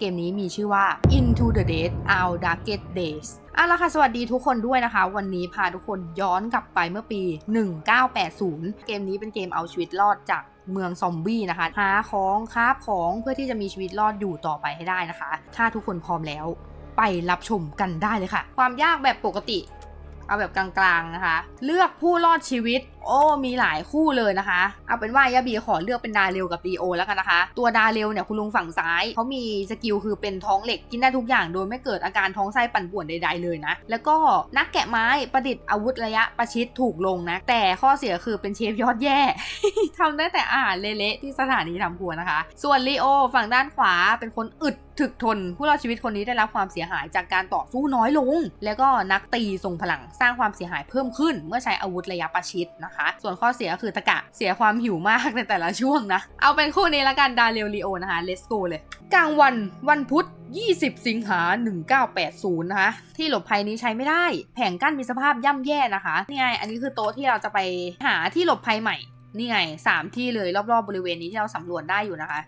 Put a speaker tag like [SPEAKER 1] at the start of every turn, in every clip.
[SPEAKER 1] เกมนี้มีชื่อว่า Into the Dead Our Darkest Days เอาละค่ะ สวัสดีทุกคนด้วยนะคะ วันนี้พาทุกคนย้อนกลับไปเมื่อปี 1980 เกมนี้เป็นเกมเอาชีวิตรอดจากเมืองซอมบี้นะคะ หาของคราของเพื่อที่จะมีชีวิตรอดอยู่ต่อไปให้ได้นะคะ ถ้าทุกคนพร้อมแล้ว ไปรับชมกันได้เลยค่ะ ความยากแบบปกติ เอาแบบกลางๆนะคะ เลือกผู้รอดชีวิตโอ้มีหลายคู่เลยนะคะ เอาเป็นว่ายาบีขอเลือกเป็นดาเรลกับดีโอแล้วกันนะคะ ตัวดาเรลเนี่ยคุณลุงฝั่งซ้ายเขามีสกิลคือเป็นท้องเหล็กกินได้ทุกอย่างโดยไม่เกิดอาการท้องไส้ปั่นป่วนใดๆเลยนะ แล้วก็นักแกะไม้ประดิษฐ์อาวุธระยะประชิดถูกลงนะ แต่ข้อเสียคือเป็นเชฟยอดแย่ทำได้แต่อาหารเละๆที่สถานีทำครัวนะคะ ส่วนลีโอฝั่งด้านขวาเป็นคนอึดถึกทนผู้รอดชีวิตคนนี้ได้รับความเสียหายจากการต่อสู้น้อยลง แล้วก็นักตีทรงพลังสร้างความเสียหายเพิ่มขึ้น เมื่อใช้อาวุธระยะประชิดนะคะส่วนข้อเสียคือตะกะเสียความหิวมากในแต่ละช่วงนะ เอาเป็นคู่นี้ละกันดาเรลลีโอนะคะ let's go เลยกลางวันวันพุธ 20 สิงหา 1980 นะคะ ที่หลบภัยนี้ใช้ไม่ได้ แผงกั้นมีสภาพย่ำแย่นะคะ นี่ไง อันนี้คือโต๊ะที่เราจะไปหาที่หลบภัยใหม่ นี่ไงสามที่เลยรอบๆบบริเวณนี้ที่เราสำรวจได้อยู่นะคะ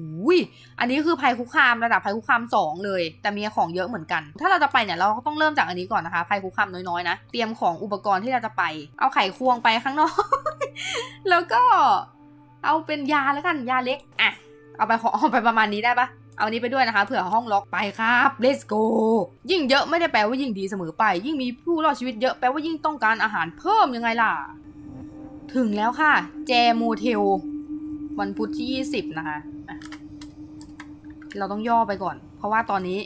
[SPEAKER 1] หูยอันนี้คือภัยคุกคามระดับภัยคุกคาม 2 เลย แต่มีของเยอะเหมือนกัน ถ้าเราจะไปเนี่ยเราก็ต้องเริ่มจากอันนี้ก่อนนะคะภัยคุกคามน้อยๆนะ เตรียมของอุปกรณ์ที่เราจะไป เอาไขควงไปข้างนอก แล้วก็เอาเป็นยาแล้วกันยาเล็กอะเอาไปขอเอาไปประมาณนี้ได้ปะเอานี้ไปด้วยนะคะเผื่อห้องล็อกไปครับ let's go ยิ่งเยอะไม่ได้แปลว่ายิ่งดีเสมอไป ยิ่งมีผู้รอดชีวิตเยอะแปลว่ายิ่งต้องการอาหารเพิ่มยังไงล่ะ ถึงแล้วค่ะ แจโมเทล วันพุธที่20นะคะ เราต้องย่อไปก่อน เพราะว่าตอนนี้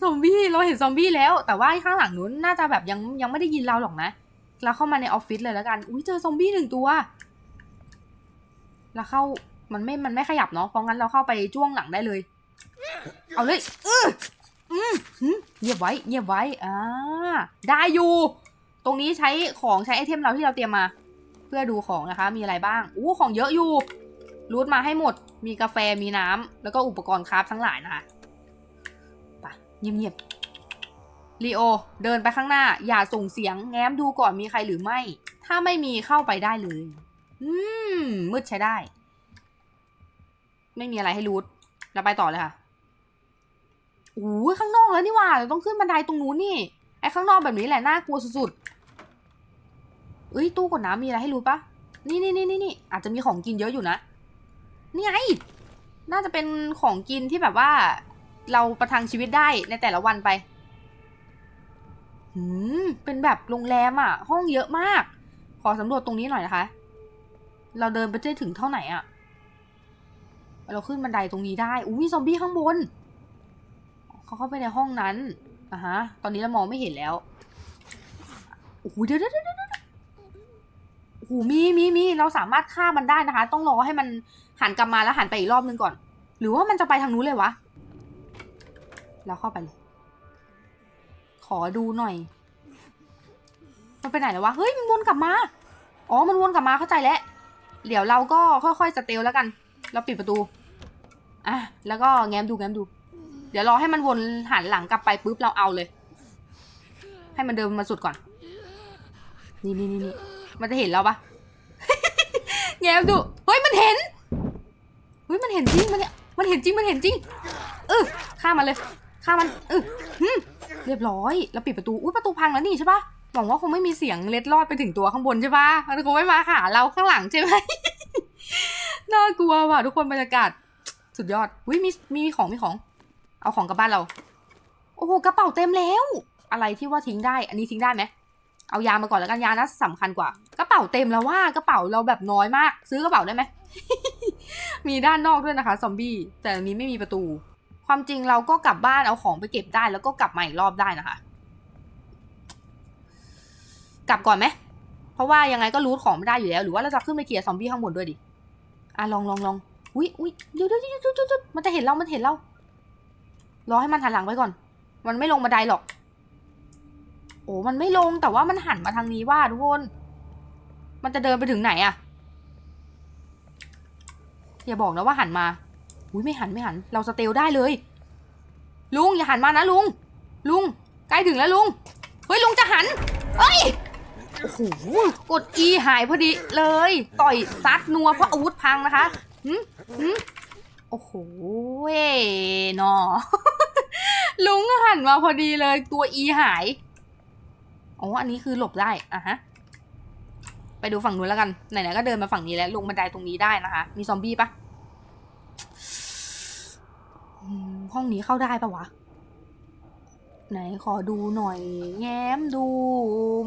[SPEAKER 1] ซอมบี้เราเห็นซอมบี้แล้ว แต่ว่าข้างหลังนู้นน่าจะแบบยังยังไม่ได้ยินเราหรอกนะ เราเข้ามาในออฟฟิศเลยแล้วกัน อุ้ยเจอซอมบี้หนึ่งตัวเราเข้ามันไม่ มันไม่ขยับเนาะ เพราะงั้นเราเข้าไปจ้วงหลังได้เลย เอาเลยเอออืมเงียบไว้ เงียบไว้ อ่า ได้อยู่ ตรงนี้ใช้ของใช้ไอเทมเราที่เราเตรียมมา เพื่อดูของนะคะ มีอะไรบ้าง อู้ ของเยอะอยู่ รูทมาให้หมด มีกาแฟ มีน้ำ แล้วก็อุปกรณ์คราฟทั้งหลายนะคะไปเงียบๆลีโอ เดินไปข้างหน้า อย่าส่งเสียง แง้มดูก่อนมีใครหรือไม่ ถ้าไม่มีเข้าไปได้เลย อืม มืดใช้ได้ ไม่มีอะไรให้รูทเราไปต่อเลยค่ะโอ้ยข้างนอกแล้วนี่ว่าเราต้องขึ้นบันไดตรงนู้นนี่ ไอ้ข้างนอกแบบนี้แหละน่ากลัวสุดๆเอ้ย ตู้กดน้ำมีอะไรให้รูทปะนี่นี่นี่นี่นี่อาจจะมีของกินเยอะอยู่นะ นี่ไง น่าจะเป็นของกินที่แบบว่า เราประทังชีวิตได้ในแต่ละวันไปหืมเป็นแบบโรงแรมอะห้องเยอะมาก ขอสำรวจตรงนี้หน่อยนะคะ เราเดินไปได้ถึงเท่าไหนอะเราขึ้นบันไดตรงนี้ได้อู้มีซอมบี้ข้างบน เขาเข้าไปในห้องนั้นอะฮะ ตอนนี้เรามองไม่เห็นแล้ว โอ้ยเดี๋ยวเดี๋ยวเดี๋ยวโอ้โหมีมีมีเราสามารถฆ่ามันได้นะคะ ต้องรอให้มันหันกลับมาแล้วหันไปอีกรอบนึงก่อน หรือว่ามันจะไปทางนู้นเลยวะเราเข้าไปเลย ขอดูหน่อย มันไปไหนแล้ววะ เฮ้ยมันวนกลับมา อ๋อ มันวนกลับมาเข้าใจแล้ว เดี๋ยวเราก็ค่อยๆสเตลแล้วกัน เราปิดประตู อะ แล้วก็แง้มดูแง้มดู เดี๋ยวรอให้มันวนหันหลังกลับไปปุ๊บเราเอาเลย ให้มันเดินมาสุดก่อน นี่นี่นี่นี่ มันจะเห็นเราปะ แง้มดูเฮ้ยมันเห็นเฮ้ยมันเห็นจริงมันเนี่ยมันเห็นจริงมันเห็นจริงเออฆ่ามันเลยฆ่ามันเออเรียบร้อยแล้วปิดประตูอุ้ยประตูพังแล้วนี่ใช่ปะหวังว่าคงไม่มีเสียงเล็ดลอดไปถึงตัวข้างบนใช่ปะมันคงไม่มาหาเราข้างหลังใช่ไหมน่ากลัวว่ะทุกคนบรรยากาศสุดยอดอุ้ยมีมีของมีของ เอาของกลับบ้านเรา โอ้โหกระเป๋าเต็มแล้ว อะไรที่ว่าทิ้งได้ อันนี้ทิ้งได้ไหม เอายามาก่อนแล้วกันยาน่าสำคัญกว่ากระเป๋าเต็มแล้วว่ากระเป๋าเราแบบน้อยมาก ซื้อกระเป๋าได้ไหม มีด้านนอกด้วยนะคะซอมบี้แต่อันนี้ไม่มีประตู ความจริงเราก็กลับบ้านเอาของไปเก็บได้ แล้วก็กลับมาอีกรอบได้นะคะ กลับก่อนไหมเพราะว่ายังไงก็รูทของไม่ได้อยู่แล้ว หรือว่าเราจะขึ้นไปเคลียร์ซอมบี้ข้างบนด้วยดิอะลองลองลองอุ้ยอุ้ยเดี๋ยวเดี๋ยวเดี๋ยวเดี๋ยวเดี๋ยวมันจะเห็นเรา มันเห็นเรา รอให้มันหันหลังไว้ก่อน มันไม่ลงบันไดหรอก โอ้มันไม่ลงแต่ว่ามันหันมาทางนี้ว่าทุกคน มันจะเดินไปถึงไหนอะอย่าบอกนะว่าหันมา อุ้ยไม่หันไม่หัน เราสเตลได้เลย ลุงอย่าหันมานะลุง ลุงใกล้ถึงแล้วลุง เฮ้ยลุงจะหันเฮ้ย โอ้โห กด E หายพอดีเลย ต่อยซัดนัวเพราะอาวุธพังนะคะหืมหืมโอ้โหเว้ยนอลุงหันมาพอดีเลยตัวอีหาย อ๋อ อันนี้คือหลบได้อะฮะ ไปดูฝั่งนู้นแล้วกัน ไหนๆก็เดินมาฝั่งนี้แล้ว ลงบันไดตรงนี้ได้นะคะ มีซอมบี้ปะห้องนี้เข้าได้ปะวะ ไหนขอดูหน่อย แง้มดู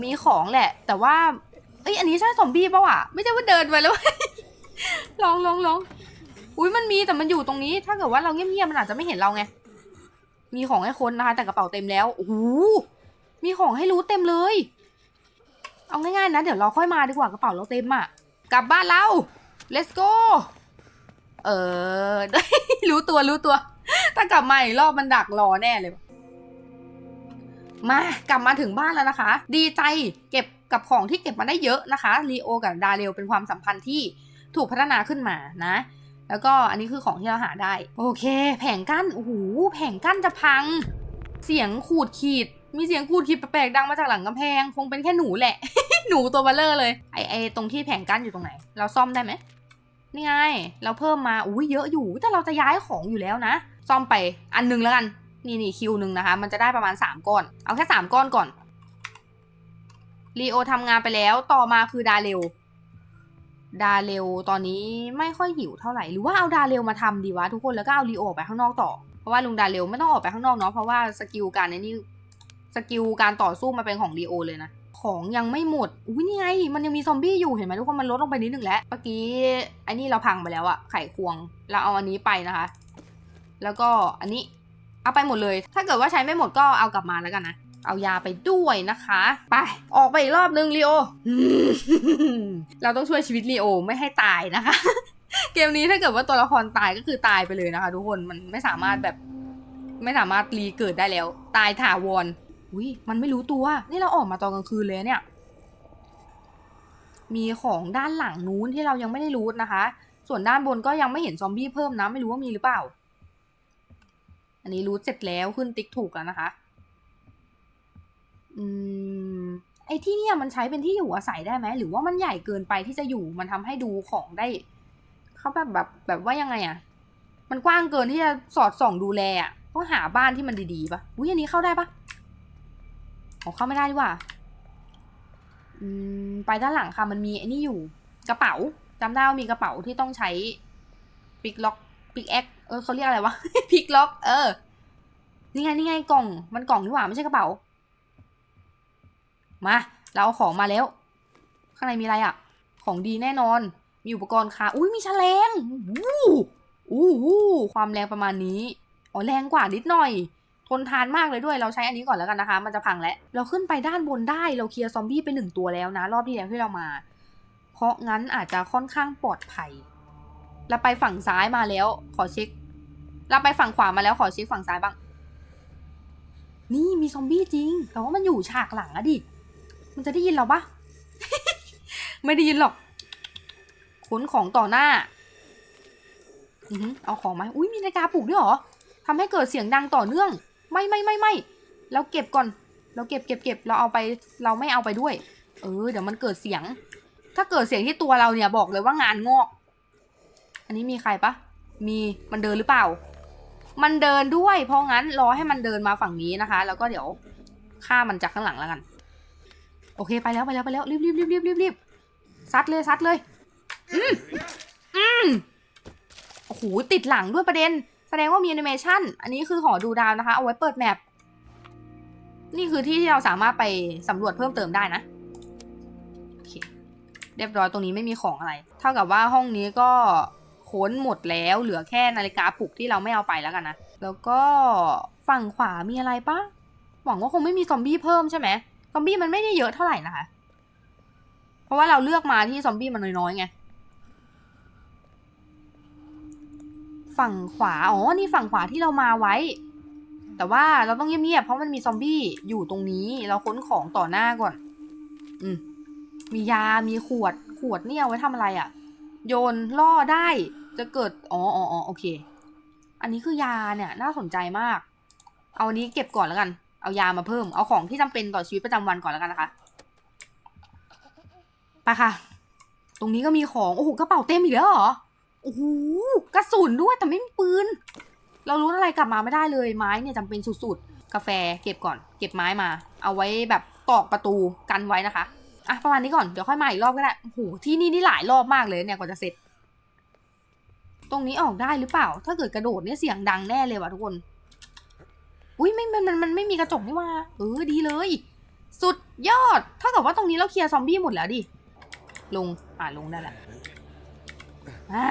[SPEAKER 1] มีของแหละ แต่ว่า เอ้ย อันนี้ใช่ซอมบี้ปะวะ ไม่ใช่ว่าเดินไปแล้วลองลองลองอุ้ยมันมีแต่มันอยู่ตรงนี้ ถ้าเกิดว่าเราเงียบๆมันอาจจะไม่เห็นเราไง มีของให้คนนะคะ แต่กระเป๋าเต็มแล้ว โอ้โห มีของให้รู้เต็มเลย เอาง่ายๆนะ เดี๋ยวเราค่อยมาดีกว่ากระเป๋าเราเต็มอะกลับบ้านเรา let's go เออ รู้ตัวรู้ตัว ถ้ากลับมาอีกรอบมันดักรอแน่เลย มากลับมาถึงบ้านแล้วนะคะ ดีใจเก็บกับของที่เก็บมาได้เยอะนะคะลีโอกับดาเรลเป็นความสัมพันธ์ที่ถูกพัฒนาขึ้นมานะ แล้วก็อันนี้คือของที่เราหาได้ โอเค แผงกั้นโอ้โหแผงกั้นจะพัง เสียงขูดขีด มีเสียงขูดขีดแปลกๆดังมาจากหลังกำแพง คงเป็นแค่หนูแหละ หนูตัวเบลเลอร์เลย ไอไอตรงที่แผงกั้นอยู่ตรงไหน เราซ่อมได้ไหมนี่ไง เราเพิ่มมา อุ้ยเยอะอยู่ แต่เราจะย้ายของอยู่แล้วนะ ซ่อมไปอันหนึงแล้วกัน นี่นี่คิวหนึ่งนะคะ มันจะได้ประมาณ 3 ก้อน เอาแค่ 3 ก้อนก่อนลีโอทำงานไปแล้ว ต่อมาคือดาเรลดาเรลตอนนี้ไม่ค่อยหิวเท่าไหร่ หรือว่าเอาดาเรลมาทำดีวะทุกคน แล้วก็เอาลีโอไปข้างนอกต่อ เพราะว่าลุงดาเรลไม่ต้องออกไปข้างนอกเนาะ เพราะว่าสกิลการในนี่ สกิลการต่อสู้มาเป็นของลีโอเลยนะของยังไม่หมด อุ้ยนี่ไง มันยังมีซอมบี้อยู่ เห็นไหมทุกคน มันลดลงไปนิดนึงแล้ว เมื่อกี้ไอ้นี่เราพังไปแล้วอะไข่ควง เราเอาอันนี้ไปนะคะ แล้วก็อันนี้ เอาไปหมดเลย ถ้าเกิดว่าใช้ไม่หมดก็เอากลับมาแล้วกันนะ เอายาไปด้วยนะคะ ไป ออกไปอีกรอบนึงลีโอ เราต้องช่วยชีวิตลีโอไม่ให้ตายนะคะ เกมนี้ถ้าเกิดว่าตัวละครตายก็คือตายไปเลยนะคะ ทุกคน มันไม่สามารถแบบ ไม่สามารถรีเกิดได้แล้ว ตายถาวร อุ้ยมันไม่รู้ตัว นี่เราออกมาตอนกลางคืนเลยเนี่ย มีของด้านหลังนู้นที่เรายังไม่ได้รู้นะคะ ส่วนด้านบนก็ยังไม่เห็นซอมบี้เพิ่มนะ ไม่รู้ว่ามีหรือเปล่า อันนี้รู้เสร็จแล้วขึ้นติ๊กถูกแล้วนะคะ อืม ไอ้ที่เนี่ยมันใช้เป็นที่อยู่อาศัยได้ไหม หรือว่ามันใหญ่เกินไปที่จะอยู่ มันทำให้ดูของได้ เขาแบบแบบแบบว่ายังไงอะมันกว้างเกินที่จะสอดส่องดูแลอะต้องหาบ้านที่มันดีๆปะอุ้ยอันนี้เข้าได้ปะ อ๋อเข้าไม่ได้ดีกว่าอืมไปด้านหลังค่ะ มันมีไอ้นี่อยู่กระเป๋าจำได้ว่ามีกระเป๋าที่ต้องใช้ปิกล็อกปิกแอคเออเขาเรียกอะไรวะพิกล็อก เออ นี่ไงนี่ไงกล่อง มันกล่องนี่หว่าไม่ใช่กระเป๋า มา เราเอาของมาแล้ว ข้างในมีอะไรอะ่ะ ของดีแน่นอน มีอุปกรณ์ค่ะ อุ้ยมีแฉลงอู้อู้อู้ความแรงประมาณนี้ อ๋อแรงกว่านิดหน่อย ทนทานมากเลยด้วยเราใช้อันนี้ก่อนแล้วกันนะคะ มันจะพังแล้วเราขึ้นไปด้านบนได้เราเคลียร์ซอมบี้ไปหนึ่งตัวแล้วนะ รอบที่แล้วที่เรามา เพราะงั้นอาจจะค่อนข้างปลอดภัยเราไปฝั่งซ้ายมาแล้ว ขอเช็ค เราไปฝั่งขวามาแล้วขอเช็คฝั่งซ้ายบ้าง นี่มีซอมบี้จริง แต่ว่ามันอยู่ฉากหลังอะดิ มันจะได้ยินเราปะไม่ได้ยินหรอกขนของต่อหน้าอือเอาของมา อุ้ยมีนาฬิกาปลุกด้วยเหรอทำให้เกิดเสียงดังต่อเนื่อง ไม่ไม่ไม่ไม่เราเก็บก่อน เราเก็บเก็บเก็บเราเอาไปเราไม่เอาไปด้วย เออ เดี๋ยวมันเกิดเสียง ถ้าเกิดเสียงที่ตัวเราเนี่ยบอกเลยว่างานงอก อันนี้มีใครปะมีมันเดินหรือเปล่า มันเดินด้วย เพราะงั้นรอให้มันเดินมาฝั่งนี้นะคะ แล้วก็เดี๋ยวฆ่ามันจากข้างหลังแล้วกัน โอเคไปแล้วไปแล้วไปแล้วรีบรีบรีบรีบรีบรีบซัดเลยซัดเลย อืมอืมโอ้โหติดหลังด้วยประเด็น แสดงว่ามีแอนิเมชันอันนี้คือหอดูดาวนะคะ เอาไว้เปิดแมป นี่คือที่ที่เราสามารถไปสำรวจเพิ่มเติมได้นะ โอเค เรียบร้อยตรงนี้ไม่มีของอะไร เท่ากับว่าห้องนี้ก็ค้นหมดแล้ว เหลือแค่นาฬิกาปลุกที่เราไม่เอาไปแล้วกันนะ แล้วก็ฝั่งขวามีอะไรปะหวังว่าคงไม่มีซอมบี้เพิ่มใช่ไหมซอมบี้มันไม่ได้เยอะเท่าไหร่นะคะ เพราะว่าเราเลือกมาที่ซอมบี้มันน้อยๆไง ฝั่งขวา อ๋อ นี่ฝั่งขวาที่เรามาไว้ แต่ว่าเราต้องเงียบๆ เพราะมันมีซอมบี้อยู่ตรงนี้ เราค้นของต่อหน้าก่อน อืม มียา มีขวด ขวดเนี่ยไว้ทำอะไรอะ่ะ โยนล่อได้ จะเกิดอ๋ออ๋ออ๋อโอเค อันนี้คือยาเนี่ย น่าสนใจมาก เอาอันนี้เก็บก่อนแล้วกัน เอายามาเพิ่ม เอาของที่จำเป็นต่อชีวิตประจำวันก่อนแล้วกันนะคะ ไปค่ะ ตรงนี้ก็มีของ โอ้โห กระเป๋าเต็มอีกแล้วเหรอ โอ้โหกระสุนด้วยแต่ไม่มีปืน เรารู้อะไรกลับมาไม่ได้เลยไม้เนี่ยจำเป็นสุดๆ กาแฟเก็บก่อน เก็บไม้มา เอาไว้แบบตอกประตูกันไว้นะคะอะประมาณนี้ก่อนเดี๋ยวค่อยมาอีกรอบก็ได้โอ้โหที่นี่นี่หลายรอบมากเลยเนี่ยกว่าจะเสร็จ ตรงนี้ออกได้หรือเปล่า ถ้าเกิดกระโดดเนี่ยเสียงดังแน่เลยว่ะทุกคน อุ้ยไม่มันมันมันไม่มีกระจกนี่ว่า เออดีเลย สุดยอดเท่ากับว่าตรงนี้เราเคลียร์ซอมบี้หมดแล้วดิ ลง อ่าลงได้แล้ว อะ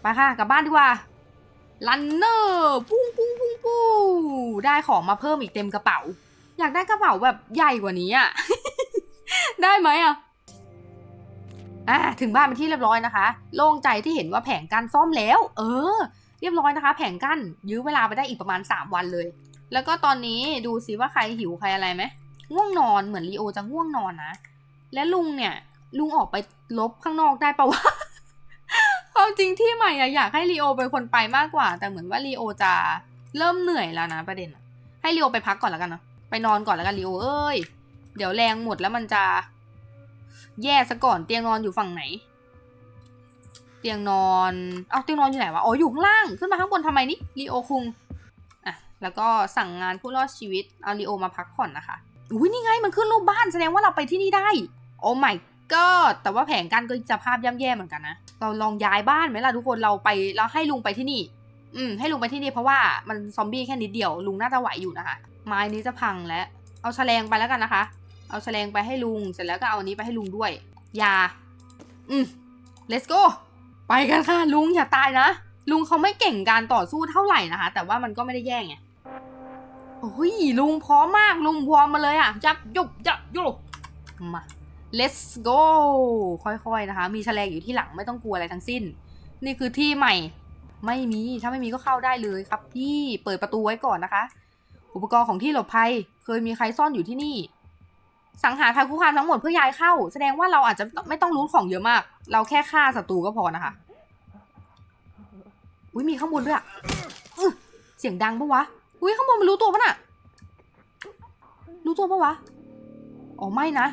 [SPEAKER 1] ไปค่ะ กลับบ้านดีกว่าลันเนอร์ปุ้งปุ้งปุ้งปุ้งได้ของมาเพิ่มอีกเต็มกระเป๋า อยากได้กระเป๋าแบบใหญ่กว่านี้อะ ได้ไหมอะอะถึงบ้านเป็นที่เรียบร้อยนะคะ โล่งใจที่เห็นว่าแผงกั้นซ่อมแล้ว เออ เรียบร้อยนะคะ แผงกั้นยื้อเวลาไปได้อีกประมาณ 3 วันเลย แล้วก็ตอนนี้ดูซิว่าใครหิวใครอะไรไหมง่วงนอนเหมือนลีโอจะง่วงนอนนะ และลุงเนี่ย ลุงออกไปลบข้างนอกได้ปะวะ ความจริงที่ใหม่อะอยากให้ลีโอเป็นคนไปมากกว่า แต่เหมือนว่าลีโอจะเริ่มเหนื่อยแล้วนะประเด็นอะให้ลีโอไปพักก่อนแล้วกันเนาะไปนอนก่อนแล้วกันลีโอเอ้ยเดี๋ยวแรงหมดแล้วมันจะ แย่ซะก่อนเตียงนอนอยู่ฝั่งไหน เตียงนอนเอาเตียงนอนอยู่ไหนวะอ๋ออยู่ข้างล่างขึ้นมาข้างบนทำไมนี่ลีโอคุงอะแล้วก็สั่งงานผู้รอดชีวิตเอาลีโอมาพักผ่อนนะคะอุ้ยนี่ไงมันขึ้นรูปบ้านแสดงว่าเราไปที่นี่ได้ โอ้ my แต่ว่าแผงกั้นก็จะภาพย่ำแย่เหมือนกันนะ เราลองย้ายบ้านไหมล่ะทุกคนเราไปเราให้ลุงไปที่นี่ อืมให้ลุงไปที่นี่เพราะว่ามันซอมบี้แค่นิดเดียวลุงน่าจะไหวอยู่นะคะ ไม้นี้จะพังแล้ว เอาแฉลงไปแล้วกันนะคะ เอาแฉลงไปให้ลุงเสร็จแล้วก็เอาอันนี้ไปให้ลุงด้วย ยา อืม let's go ไปกันค่ะลุงอย่าตายนะ ลุงเขาไม่เก่งการต่อสู้เท่าไหร่นะคะ แต่ว่ามันก็ไม่ได้แย่ไงโอ้ยลุงพร้อมมากลุงพร้อมมาเลยอะจับยุบจับยุบมา let's go ค่อยๆนะคะ มีแฉลงอยู่ที่หลังไม่ต้องกลัวอะไรทั้งสิ้น นี่คือที่ใหม่ ไม่มี ถ้าไม่มีก็เข้าได้เลยครับ พี่เปิดประตูไว้ก่อนนะคะ อุปกรณ์ของที่หลบภัย เคยมีใครซ่อนอยู่ที่นี่ สังหารภัยคุกคามทั้งหมดเพื่อย้ายเข้า แสดงว่าเราอาจจะไม่ต้องรู้ของเยอะมาก เราแค่ฆ่าศัตรูก็พอนะคะ อุ้ยมีข้างบนด้วยอะเสียงดังปะวะ อุ้ยข้างบนมันรู้ตัวปะน่ะ รู้ตัวปะวะ อ๋อไม่นะ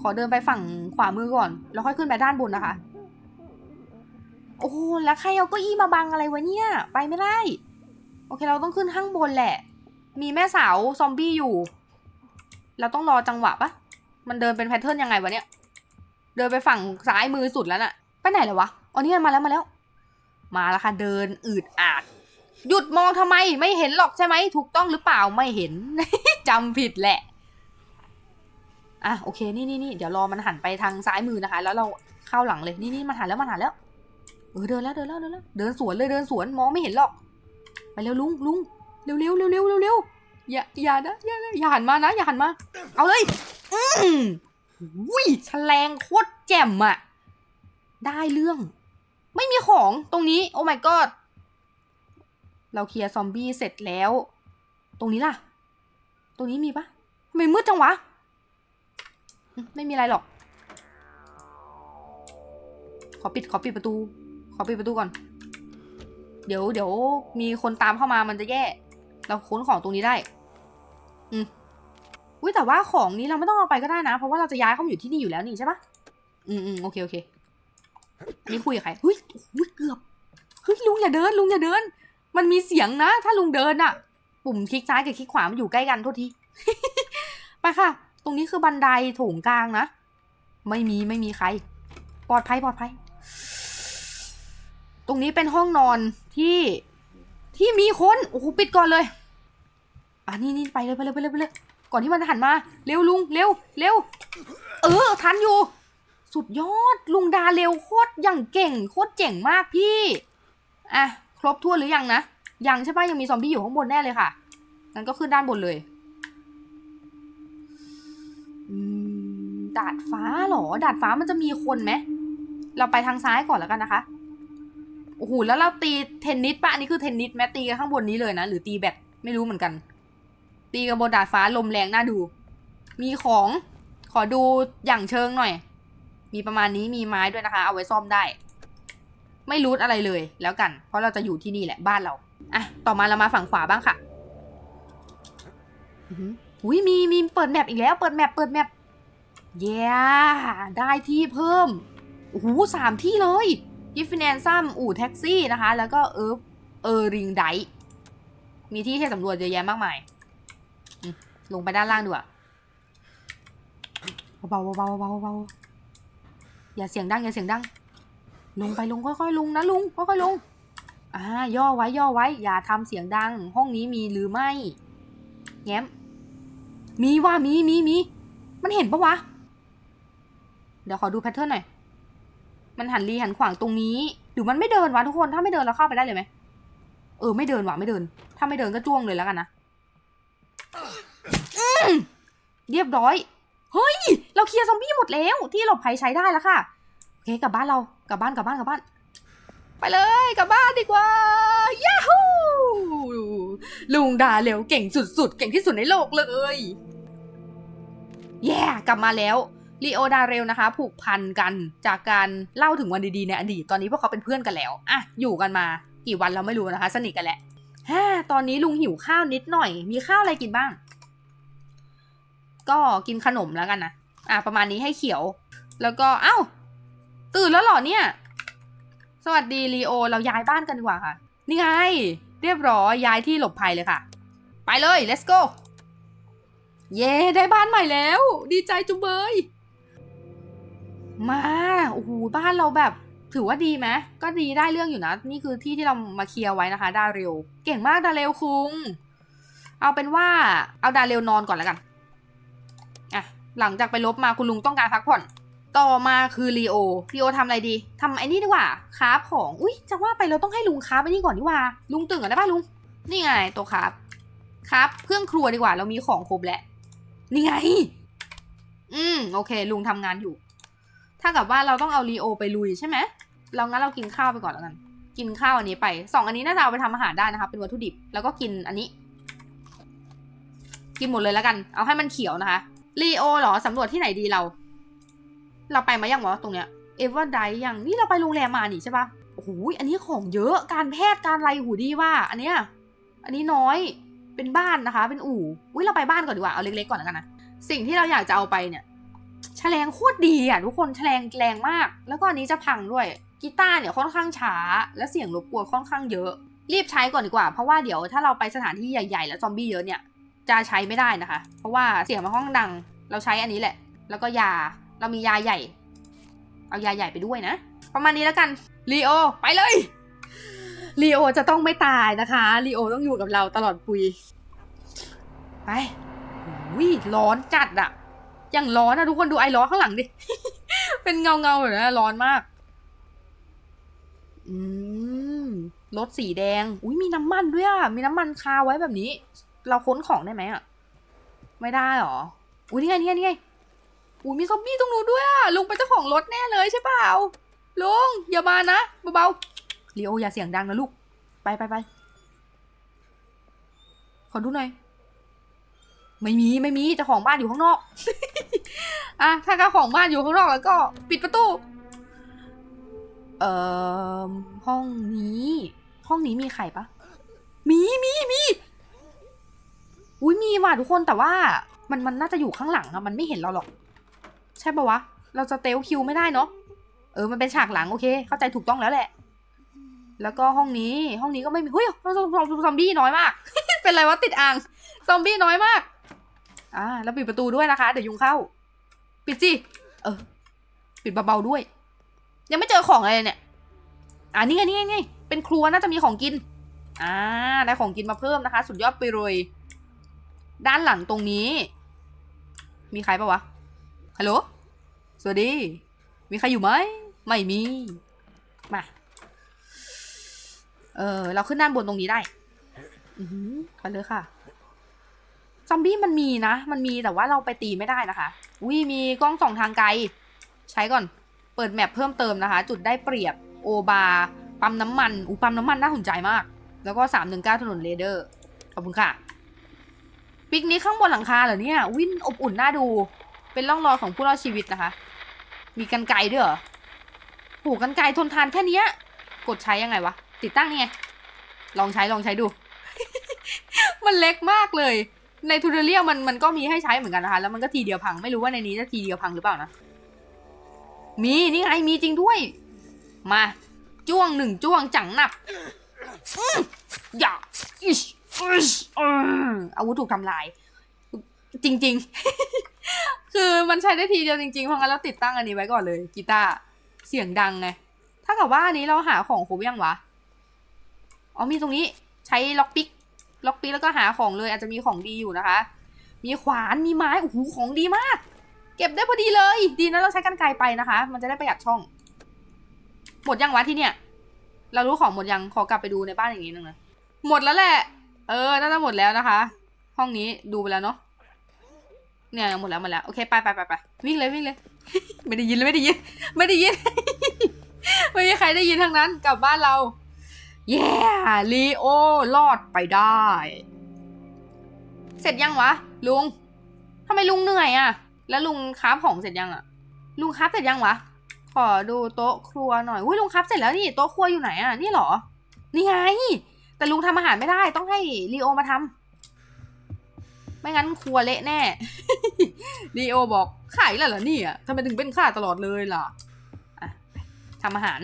[SPEAKER 1] ขอเดินไปฝั่งขวามือก่อน แล้วค่อยขึ้นไปด้านบนนะคะ โอ้แล้วใครเอาเก้าอี้มาบังอะไรวะเนี่ย ไปไม่ได้ โอเคเราต้องขึ้นข้างบนแหละ มีแม่สาวซอมบี้อยู่ เราต้องรอจังหวะปะมันเดินเป็นแพทเทิร์นยังไงวะเนี่ย เดินไปฝั่งซ้ายมือสุดแล้วน่ะ ไปไหนแล้ววะ อ๋อนี่มันมาแล้วมาแล้ว มาแล้วค่ะเดินอืดอาด หยุดมองทำไมไม่เห็นหรอกใช่ไหมถูกต้องหรือเปล่าไม่เห็นจำผิดแหละ อะโอเคนี่นี่นี่เดี๋ยวรอมันหันไปทางซ้ายมือนะคะ แล้วเราเข้าหลังเลยนี่นี่มันหันแล้วมันหันแล้วเออเดินแล้วเดินแล้วเดินแล้วเดินสวนเลยเดินสวนมองไม่เห็นหรอก ไปเร็วลุงลุงเร็วเร็วเร็วเร็วเร็วเร็วอย่าอย่านะอย่าอย่าหันมานะอย่าหันมา เอาเลย อืมอุ้ยแฉลงโคตรแจ่มอะได้เรื่อง ไม่มีของตรงนี้โอ้ my god เราเคลียร์ซอมบี้เสร็จแล้ว ตรงนี้ล่ะ ตรงนี้มีปะทำไมมืดจังวะ ไม่มีอะไรหรอก ขอปิดขอปิดประตู ขอปิดประตูก่อน เดี๋ยวเดี๋ยวมีคนตามเข้ามามันจะแย่ เราค้นของตรงนี้ได้ อืมอุ้ยแต่ว่าของนี้เราไม่ต้องเอาไปก็ได้นะ เพราะว่าเราจะย้ายเข้ามาอยู่ที่นี่อยู่แล้วนี่ใช่ปะอืมอืมโอเคโอเคนนี้คุยกับใครเฮ้ยอุ้ยเกือบเฮ้ยลุงอย่าเดินลุงอย่าเดิน มันมีเสียงนะ ถ้าลุงเดินอะปุ่มคลิกซ้ายกับคลิกขวามันอยู่ใกล้กันโทษที ไปค่ะ ตรงนี้คือบันไดโถงกลางนะ ไม่มีไม่มีใคร ปลอดภัยปลอดภัย ตรงนี้เป็นห้องนอนที่ที่มีคนโอ้โหปิดก่อนเลยอะนี่นี่ไปเลยไปเลยไปเลยไปเลยก่อนที่มันจะหันมา เร็วลุงเร็วเร็ว เออทันอยู่ สุดยอดลุงดาเร็วโคตรอย่างเก่ง โคตรเจ๋งมากพี่อะครบถ้วหรือยังนะยังใช่ปะยังมีซอมบี้อยู่ข้างบนแน่เลยค่ะงั้นก็ขึ้นด้านบนเลย ดาดฟ้าเหรอ ดาดฟ้ามันจะมีคนไหม เราไปทางซ้ายก่อนแล้วกันนะคะ โอ้โห แล้วเราตีเทนนิสปะอันนี้คือเทนนิสแม้ตีกันข้างบนนี้เลยนะ หรือตีแบดไม่รู้เหมือนกัน ตีกันบนดาดฟ้าลมแรงน่าดู มีของ ขอดูอย่างเชิงหน่อย มีประมาณนี้มีไม้ด้วยนะคะ เอาไว้ซ่อมได้ ไม่รูทอะไรเลยแล้วกัน เพราะเราจะอยู่ที่นี่แหละบ้านเรา อะ ต่อมาเรามาฝั่งขวาบ้างค่ะ อุ้ยมีมีเปิดแมปอีกแล้ว เปิดแมปเปิดแมปเย้ได้ที่เพิ่มโอ้โหสามที่เลยเกิฟฟินแนนซัมอู่แท็กซี่นะคะ แล้วก็เอิร์ฟเออริงไดมีที่ให้สำรวจเยอะแยะมากมาย ลงไปด้านล่างดีกว่าเบาๆเบาเบาเบาอย่าเสียงดังอย่าเสียงดัง ลงไปลงค่อยๆลงนะลุงค่อยๆลงอ่าย่อไว้ย่อไว้ อย่าทำเสียงดัง ห้องนี้มีหรือไม่ แง้ม มีว่ามีมีมี มันเห็นปะวะ เดี๋ยวขอดูแพทเทิร์นหน่อย มันหันรีหันขวางตรงนี้ หรือมันไม่เดินวะทุกคน ถ้าไม่เดินเราเข้าไปได้เลยไหม เออไม่เดินวะไม่เดิน ถ้าไม่เดินก็จ้วงเลยแล้วกันนะเรียบร้อย เฮ้ย เราเคลียร์ซอมบี้หมดแล้ว ที่หลบภัยใช้ได้แล้วค่ะ โอเคกลับบ้านเรา กลับบ้านกลับบ้านกลับบ้าน ไปเลยกลับบ้านดีกว่า ยาฮูลุงดาเร็วเก่งสุดๆ เก่งที่สุดในโลกเลย แย่กลับมาแล้วลีโอดาเรลนะคะ ผูกพันกันจากการเล่าถึงวันดีๆในอดีตตอนนี้พวกเขาเป็นเพื่อนกันแล้วอะอยู่กันมากี่วันเราไม่รู้นะคะ สนิทกันแหละฮ่าตอนนี้ลุงหิวข้าวนิดหน่อย มีข้าวอะไรกินบ้าง ก็กินขนมแล้วกันนะอะประมาณนี้ให้เขียว แล้วก็เอ้าตื่นแล้วหรอเนี่ย สวัสดีลีโอเราย้ายบ้านกันดีกว่าค่ะ นี่ไง เรียบร้อยย้ายที่หลบภัยเลยค่ะ ไปเลย let's go เย้ได้บ้านใหม่แล้ว ดีใจจุงเบย มาโอ้โหบ้านเราแบบ ถือว่าดีไหมก็ดีได้เรื่องอยู่นะ นี่คือที่ที่เรามาเคลียร์ไว้นะคะ ดาเรลเก่งมากดาเรลคุง เอาเป็นว่าเอาดาเรลนอนก่อนแล้วกันอะหลังจากไปลบมาคุณลุงต้องการพักผ่อน ต่อมาคือลีโอลีโอทำอะไรดีทำไอ้นี่ดีกว่าคราฟของ อุ้ยจะว่าไปเราต้องให้ลุงคราฟไอ้นี่ก่อนดีกว่า ลุงตื่นก่อนได้ป่ะลุง นี่ไงตัวคราฟคราฟเครื่องครัวดีกว่า เรามีของครบแล้ว นี่ไง อืม โอเค ลุงทำงานอยู่ ถ้ากับว่าเราต้องเอาลีโอไปลุยใช่ไหมเรางั้นเรากินข้าวไปก่อนแล้วกัน กินข้าวอันนี้ไป สองอันนี้น่าจะเอาไปทำอาหารได้นะคะ เป็นวัตถุดิบ แล้วก็กินอันนี้ กินหมดเลยแล้วกัน เอาให้มันเขียวนะคะลีโอเหรอสำรวจที่ไหนดีเรา เราไปมายังวะตรงเนี้ย เอเวอร์ไดยัง นี่เราไปโรงแรมมานี่ใช่ปะโอ้โห อันนี้ของเยอะ การแพทย์การอะไรหูดีว่า อันเนี้ย อันนี้น้อย เป็นบ้านนะคะ เป็นอู่อุ้ยเราไปบ้านก่อนดีกว่าเอาเล็กๆก่อนแล้วกันนะสิ่งที่เราอยากจะเอาไปเนี่ยแฉลงโคตรดีอะทุกคนแฉลงแรงมาก แล้วก็อันนี้จะพังด้วยกีตาร์เนี่ยค่อนข้างช้า และเสียงรบกวนค่อนข้างเยอะ รีบใช้ก่อนดีกว่า เพราะว่าเดี๋ยวถ้าเราไปสถานที่ใหญ่ๆ แล้วซอมบี้เยอะเนี่ยจะใช้ไม่ได้นะคะ เพราะว่าเสียงมันค่อนข้างดัง เราใช้อันนี้แหละ แล้วก็ยาเรามียาใหญ่ เอายาใหญ่ไปด้วยนะ ประมาณนี้แล้วกันลีโอไปเลย ลีโอจะต้องไม่ตายนะคะลีโอต้องอยู่กับเราตลอดปุย ไปวิร้อนจัดอะอย่างร้อนอะทุกคนดูไอร้อนข้างหลังดิ เป็นเงาเงาๆแบบนั้ร้อนมาก อืมรถสีแดง อุ้ยมีน้ำมันด้วยอะมีน้ำมันคาไว้แบบนี้ เราค้นของได้ไหมอะไม่ได้หรอ อุ้ยนี่ไงนี่ไงนี่ไงอุ้ยมีซอมบี้ตรงนู้นด้วยอะลุงเป็นเจ้าของรถแน่เลยใช่เปล่าลุงอย่ามานะเบาๆ ลีโออย่าเสียงดังนะลูก ไปไปไปขอดูหน่อย ไม่มีไม่มีเจ้าของบ้านอยู่ข้างนอก อะถ้าเจ้าของบ้านอยู่ข้างนอกแล้วก็ ปิดประตู เอ่อห้องนี้ ห้องนี้มีใครปะมีมีมีอุ้ยมีว่ะทุกคนแต่ว่า มันมันน่าจะอยู่ข้างหลังอะมันไม่เห็นเราหรอก ใช่ปะวะ เราจะเตลคิวไม่ได้เนาะเออมันเป็นฉากหลังโอเค เข้าใจถูกต้องแล้วแหละ แล้วก็ห้องนี้ห้องนี้ก็ไม่มีเฮ้ยซอมซอมบี้น้อยมาก เป็นไรวะติดอ่างซอมบี้น้อยมากอ่าแล้วปิดประตูด้วยนะคะ เดี๋ยวยุงเข้า ปิดสิเออ ปิดเบาๆด้วย ยังไม่เจอของอะไรเลยเนี่ยอ่านี่ไงนี่ไงนี่ไงเป็นครัวน่าจะมีของกินอ่าได้ของกินมาเพิ่มนะคะ สุดยอดไปเลยด้านหลังตรงนี้ มีใครปะวะฮัลโหลสวัสดี มีใครอยู่ไหมไม่มีมา เออ เราขึ้นด้านบนตรงนี้ได้อือหือไปเลยค่ะ ซอมบี้มันมีนะ มันมีแต่ว่าเราไปตีไม่ได้นะคะ อุ้ยมีกล้องส่องทางไกล ใช้ก่อน เปิดแมปเพิ่มเติมนะคะ จุดได้เปรียบ โอบา ปั๊มน้ำมันอูปั๊มน้ำมันน่าสนใจมาก แล้วก็สามหนึ่งเก้าถนนเรเดอร์ ขอบคุณค่ะ ปิกนิกข้างบนหลังคาเหรอเนี่ย วินอบอุ่นน่าดู เป็นร่องรอยของผู้รอดชีวิตนะคะ มีกันไกลด้วยเหรอโหกันไกลทนทานแค่นี้กดใช้ยังไงวะ ติดตั้งนี่ไง ลองใช้ลองใช้ดู มันเล็กมากเลย ในทูเรียลมันมันก็มีให้ใช้เหมือนกันนะคะ แล้วมันก็ทีเดียวพัง ไม่รู้ว่าในนี้จะทีเดียวพังหรือเปล่านะ มีนี่ไงมีจริงด้วย มา จ้วงหนึ่งจ้วงจังหนับอืมอย่าอิชอิชอืมอาวุธถูกทำลาย จริง ๆ คือมันใช้ได้ทีเดียวจริงๆ เพราะงั้นเราติดตั้งอันนี้ไว้ก่อนเลยกีตาร์เสียงดังไง ถ้ากับว่าอันนี้เราหาของครบยังวะ อ๋อมีตรงนี้ใช้ล็อกปิกล็อกปิกแล้วก็หาของเลยอาจจะมีของดีอยู่นะคะ มีขวานมีไม้โอ้โหของดีมาก เก็บได้พอดีเลย ดีนะเราใช้กันไกรไปนะคะ มันจะได้ประหยัดช่อง หมดยังวะที่เนี่ย เรารู้ของหมดยังขอกลับไปดูในบ้านอย่างนี้นึงนะหมดแล้วแหละ เออน่าจะหมดแล้วนะคะ ห้องนี้ดูไปแล้วเนาะเนี่ยหมดแล้วหมดแล้วโอเคไปไปไปไปวิ่งเลยวิ่งเลย ไม่ได้ยินเลยไม่ได้ยิน ไม่ได้ยิน ไม่มีใครได้ยินทั้งนั้น กลับบ้านเรา เย้ลีโอรอดไปได้ เสร็จยังวะ ลุงทำไมลุงเหนื่อยอะแล้วลุงคราฟของเสร็จยังอะลุงคราฟเสร็จยังวะ ขอดูโต๊ะครัวหน่อยอุ้ยลุงคราฟเสร็จแล้วนี่โต๊ะครัวอยู่ไหนอะนี่เหรอ นี่ไง แต่ลุงทำอาหารไม่ได้ต้องให้ลีโอมาทำไม่งั้นครัวเละแน่ลีโอบอกขายแล้วเหรอเนี่ยทำไมถึงเป็นข้าตลอดเลยล่ะอะทำอาหาร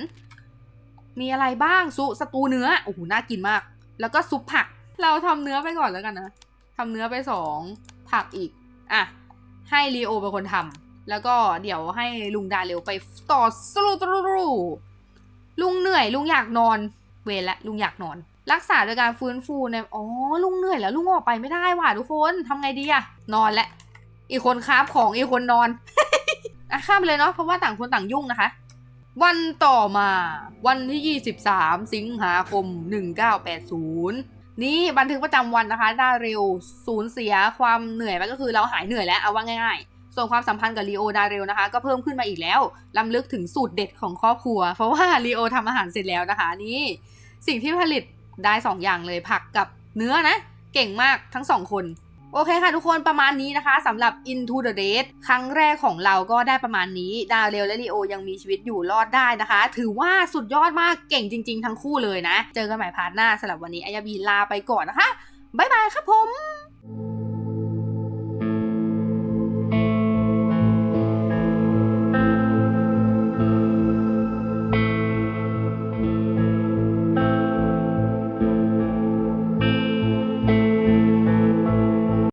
[SPEAKER 1] มีอะไรบ้างซุสตูเนื้อโอ้โหน่ากินมาก แล้วก็ซุปผัก เราทำเนื้อไปก่อนแล้วกันนะทำเนื้อไปสองผักอีกอะให้ลีโอเป็นคนทำแล้วก็เดี๋ยวให้ลุงดาเร็วไปต่อสู้ตรูลุงเหนื่อย ลุงอยากนอน เวรละลุงอยากนอน รักษาโดยการฟื้นฟูในอ๋อลุงเหนื่อยแล้วลุงออกไปไม่ได้ว่ะทุกคนทำไงดีอะนอนและอีกคนคาฟของอีกคนนอนอะข้ามไปเลยเนาะเพราะว่าต่างคนต่างยุ่งนะคะ วันต่อมาวันที่ 23 สิงหาคม 1980 นี่บันทึกประจำวันนะคะดาเรลสูญเสียความเหนื่อยไปก็คือเราหายเหนื่อยแล้วเอาว่าง่ายๆ ส่วนความสัมพันธ์กับลีโอดาเรลนะคะ ก็เพิ่มขึ้นมาอีกแล้วล้ำลึกถึงสูตรเด็ดของครอบครัว เพราะว่าลีโอทำอาหารเสร็จแล้วนะคะนี่สิ่งที่ผลิตได้2อย่างเลยผักกับเนื้อนะ เก่งมากทั้งสองคน โอเคค่ะทุกคนประมาณนี้นะคะสำหรับ Into the Dead ครั้งแรกของเราก็ได้ประมาณนี้ ดาวเรลและลีโอยังมีชีวิตอยู่รอดได้นะคะ ถือว่าสุดยอดมากเก่งจริง ๆ ทั้งคู่เลยนะ เจอกันใหม่พาร์ทหน้าสำหรับวันนี้อายาบีลาไปก่อนนะคะบ๊ายบายครับผม